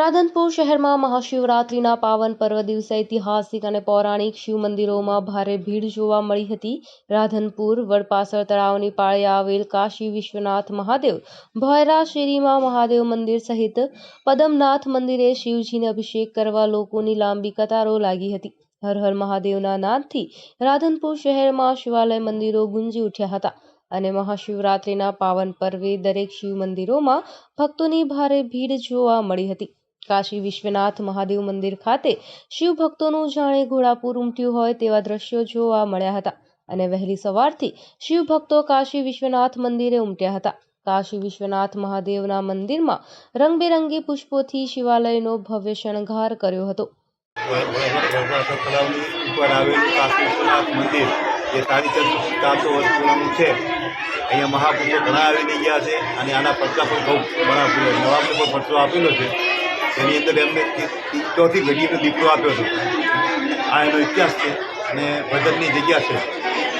રાધનપુર શહેરમાં મહાશિવરાત્રિના પાવન પર્વ દિવસે ઐતિહાસિક અને પૌરાણિક શિવ મંદિરોમાં ભારે ભીડ જોવા મળી હતી. રાધનપુર વડપાસર તળાવની પાળે આવેલ કાશી વિશ્વનાથ મહાદેવ, ભોયરા શેરીમાં મહાદેવ મંદિર સહિત પદમનાથ મંદિરે શિવજીને અભિષેક કરવા લોકોની લાંબી કતારો લાગી હતી. હર હર મહાદેવના નાદથી રાધનપુર શહેરમાં શિવાલય મંદિરો ગુંજી ઉઠ્યા હતા અને મહાશિવરાત્રિના પાવન પર્વે દરેક શિવ મંદિરોમાં ભક્તોની ભારે ભીડ જોવા મળી હતી. કાશી વિશ્વનાથ મહાદેવ મંદિર ખાતે શિવ ભક્તોનું જાણે ઘોડાપૂર ઉમટ્યું હોય તેવા દ્રશ્યો જોવા મળ્યા હતા અને વહેલી સવારથી શિવ ભક્તો કાશી વિશ્વનાથ મંદિરે ઉમટ્યા હતા. કાશી વિશ્વનાથ મહાદેવના મંદિરમાં રંગબેરંગી પુષ્પોથી શિવાલયનો ભવ્ય શણગાર કર્યો હતો. ઉપર આવેલું કાશી વિશ્વનાથ મંદિર, જે સાડી ચારસો વર્ષ જૂનું છે. અહીંયા મહાપુરુષો ઘણા આવીને ગયા છે અને આના પડતા પણ બહુ ઘણા નવાબને પણ પડતો આપેલો છે. તેની અંદર એમને ચોથી ઘડીનો દીકરો આપ્યો હતો. આ એનો ઇતિહાસ છે અને ભજનની જગ્યા છે.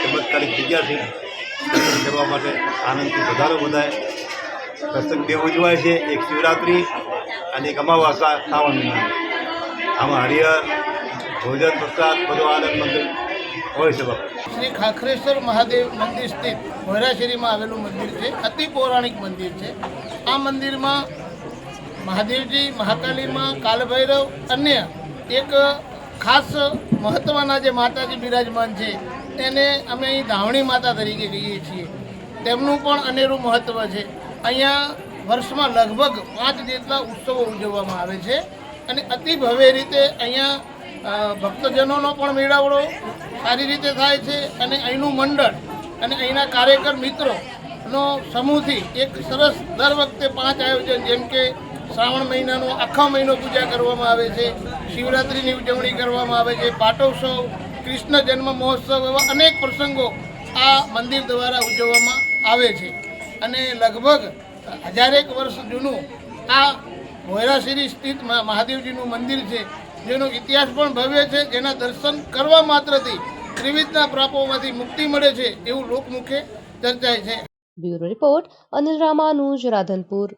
ચમત્કારિક જગ્યા છે. કરવા માટે આનંદથી વધારો બધાય પ્રસંગ બે ઉજવાય છે. એક શિવરાત્રિ અને એક અમાવાસા શ્રાવણ મહિના આમાં હરિહર, ભોજન, પ્રસાદ, બધો આનંદ મંદિર હોય છે શ્રી ખાખરેશ્વર મહાદેવ મંદિર સ્થિત ભોયરાશેરીમાં આવેલું મંદિર છે. અતિ પૌરાણિક મંદિર છે. આ મંદિરમાં મહાદેવજી, મહાકાલીમાં કાલભૈરવ અન્ય એક ખાસ મહત્ત્વના જે માતાજી બિરાજમાન છે, તેને અમે અહીં ધાવણી માતા તરીકે કહીએ છીએ. તેમનું પણ અનેરું મહત્ત્વ છે. અહીંયા વર્ષમાં લગભગ પાંચ જેટલા ઉત્સવો ઉજવવામાં આવે છે અને અતિ ભવ્ય રીતે અહીંયા ભક્તજનોનો પણ મેળાવડો સારી રીતે થાય છે અને અહીંનું મંડળ અને અહીંના કાર્યકર મિત્રોનો સમૂહથી એક સરસ દર વખતે પાંચ આયોજન જેમ કે શ્રાવણ મહિનાનો આખા મહિનો પૂજા કરવામાં આવે છે શિવરાત્રિની ઉજવણી કરવામાં આવે છે, પાટોત્સવ, કૃષ્ણ જન્મ મહોત્સવ એવા અનેક પ્રસંગો આ મંદિર દ્વારા ઉજવવામાં આવે છે. અને લગભગ હજારેક વર્ષ જૂનું આ ભોયરાશીરી સ્થિત મહાદેવજીનું મંદિર છે, જેનો ઇતિહાસ પણ ભવ્ય છે, જેના દર્શન કરવા માત્રથી ત્રિવિધના પ્રાપોમાંથી મુક્તિ મળે છે એવું લોકમુખે ચર્ચાય છે. Bureau report Anil Ramanuj, Radhanpur.